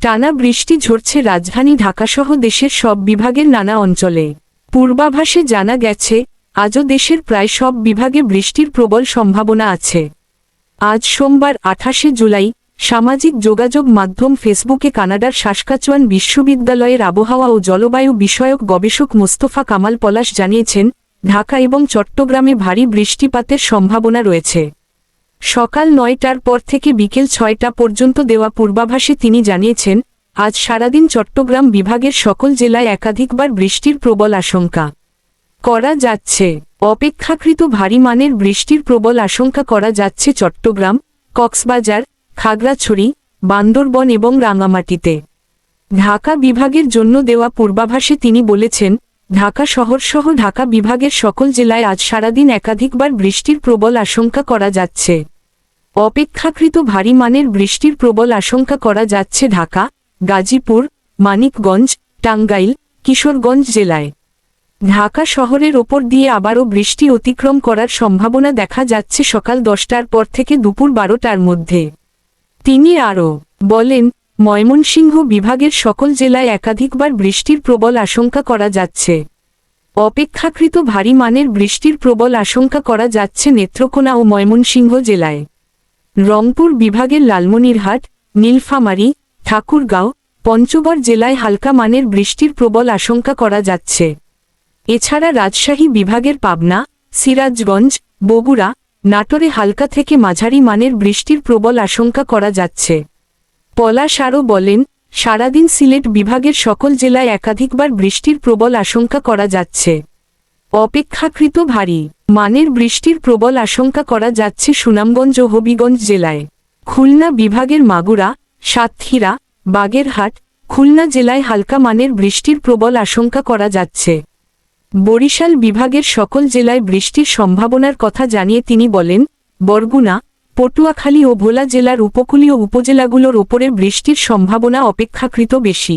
টানা বৃষ্টি ঝরছে রাজধানী ঢাকাসহ দেশের সব বিভাগের নানা অঞ্চলে। পূর্বাভাসে জানা গেছে, আজও দেশের প্রায় সব বিভাগে বৃষ্টির প্রবল সম্ভাবনা আছে। আজ সোমবার আঠাশে জুলাই, সামাজিক যোগাযোগ মাধ্যম ফেসবুকে কানাডার সাসকাচুয়ান বিশ্ববিদ্যালয়ের আবহাওয়া ও জলবায়ু বিষয়ক গবেষক মোস্তফা কামাল পলাশ জানিয়েছেন, ঢাকা এবং চট্টগ্রামে ভারী বৃষ্টিপাতের সম্ভাবনা রয়েছে। সকাল নয়টার পর থেকে বিকেল ছয়টা পর্যন্ত দেওয়া পূর্বাভাসে তিনি জানিয়েছেন, আজ সারাদিন চট্টগ্রাম বিভাগের সকল জেলায় একাধিকবার বৃষ্টির প্রবল আশঙ্কা করা যাচ্ছে। অপেক্ষাকৃত ভারী মানের বৃষ্টির প্রবল আশঙ্কা করা যাচ্ছে চট্টগ্রাম, কক্সবাজার, খাগড়াছড়ি, বান্দরবন এবং রাঙামাটিতে ঢাকা বিভাগের জন্য দেওয়া পূর্বাভাসে তিনি বলেছেন ঢাকা শহরসহ ঢাকা বিভাগের সকল জেলায় আজ সারাদিন একাধিকবার বৃষ্টির প্রবল আশঙ্কা করা যাচ্ছে। অপেক্ষাকৃত ভারী মানের বৃষ্টির প্রবল আশঙ্কা করা যাচ্ছে ঢাকা, গাজীপুর, মানিকগঞ্জ, টাঙ্গাইল, কিশোরগঞ্জ জেলায়। ঢাকা শহরের ওপর দিয়ে আবারও বৃষ্টি অতিক্রম করার সম্ভাবনা দেখা যাচ্ছে সকাল দশটার পর থেকে দুপুর বারোটার মধ্যে। তিনি আরও বলেন ময়মনসিংহ বিভাগের সকল জেলায় একাধিকবার বৃষ্টির প্রবল আশঙ্কা করা যাচ্ছে। অপেক্ষাকৃত ভারী মানের বৃষ্টির প্রবল আশঙ্কা করা যাচ্ছে নেত্রকোনা ও ময়মনসিংহ জেলায়। রংপুর বিভাগের লালমনিরহাট, নীলফামারী, ঠাকুরগাঁও, পঞ্চগড় জেলায় হালকা মানের বৃষ্টির প্রবল আশঙ্কা করা যাচ্ছে। এছাড়া রাজশাহী বিভাগের পাবনা, সিরাজগঞ্জ, বগুড়া, নাটোরে হালকা থেকে মাঝারি মানের বৃষ্টির প্রবল আশঙ্কা করা যাচ্ছে। পলাশ আরও বলেন, সারাদিন সিলেট বিভাগের সকল জেলায় একাধিকবার বৃষ্টির প্রবল আশঙ্কা করা যাচ্ছে। অপেক্ষাকৃত ভারী মানের বৃষ্টির প্রবল আশঙ্কা করা যাচ্ছে সুনামগঞ্জ ও হবিগঞ্জ জেলায়। খুলনা বিভাগের মাগুরা, সাতক্ষীরা, বাগেরহাট, খুলনা জেলায় হালকা মানের বৃষ্টির প্রবল আশঙ্কা করা যাচ্ছে। বরিশাল বিভাগের সকল জেলায় বৃষ্টির সম্ভাবনার কথা জানিয়ে তিনি বলেন, বরগুনা পটুয়াখালী ও ভোলা জেলার উপকূলীয় উপজেলাগুলোর ওপরে বৃষ্টির সম্ভাবনা অপেক্ষাকৃত বেশি।